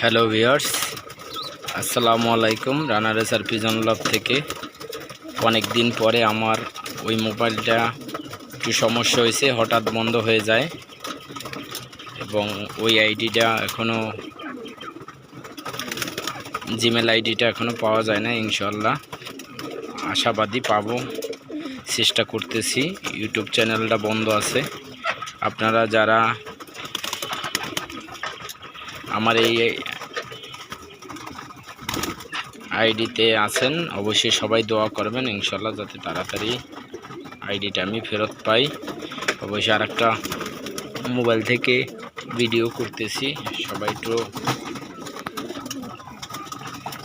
Hello viewers আসসালামু আলাইকুম রানারেস আর pigeon লব থেকে অনেক দিন পরে আমার ওই মোবাইলটা একটু সমস্যা হয়েছে, হঠাৎ বন্ধ হয়ে যায়। এবং ওই আইডিটা এখনও জিমেল আইডিটা এখনও পাওয়া যায় না ইনশাল্লাহ আশাবাদী পাবো, চেষ্টা করতেছি। ইউটিউব চ্যানেলটা বন্ধ আছে। আপনারা যারা আমার এই আইডিতে আছেন, অবশ্যই সবাই দোয়া করবেন ইনশাল্লাহ যাতে তাড়াতাড়ি আইডিটা আমি ফেরত পাই। অবশ্যই আর একটা মোবাইল থেকে ভিডিও করতেছি। সবাই একটু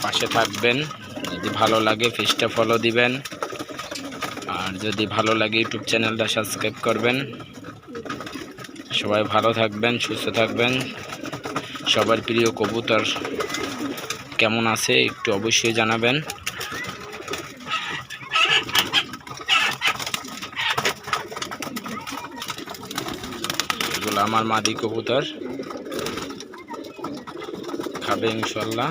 পাশে থাকবেন। যদি ভালো লাগে, পেজটা ফলো দিবেন। আর যদি ভালো লাগে, ইউটিউব চ্যানেলটা সাবস্ক্রাইব করবেন। সবাই ভালো থাকবেন, সুস্থ থাকবেন। সবার প্রিয় কবুতর কেমন আছে, একটু অবশ্যই জানাবেন। আমার মাদি কবুতর। খাবে ইনশাল্লাহ।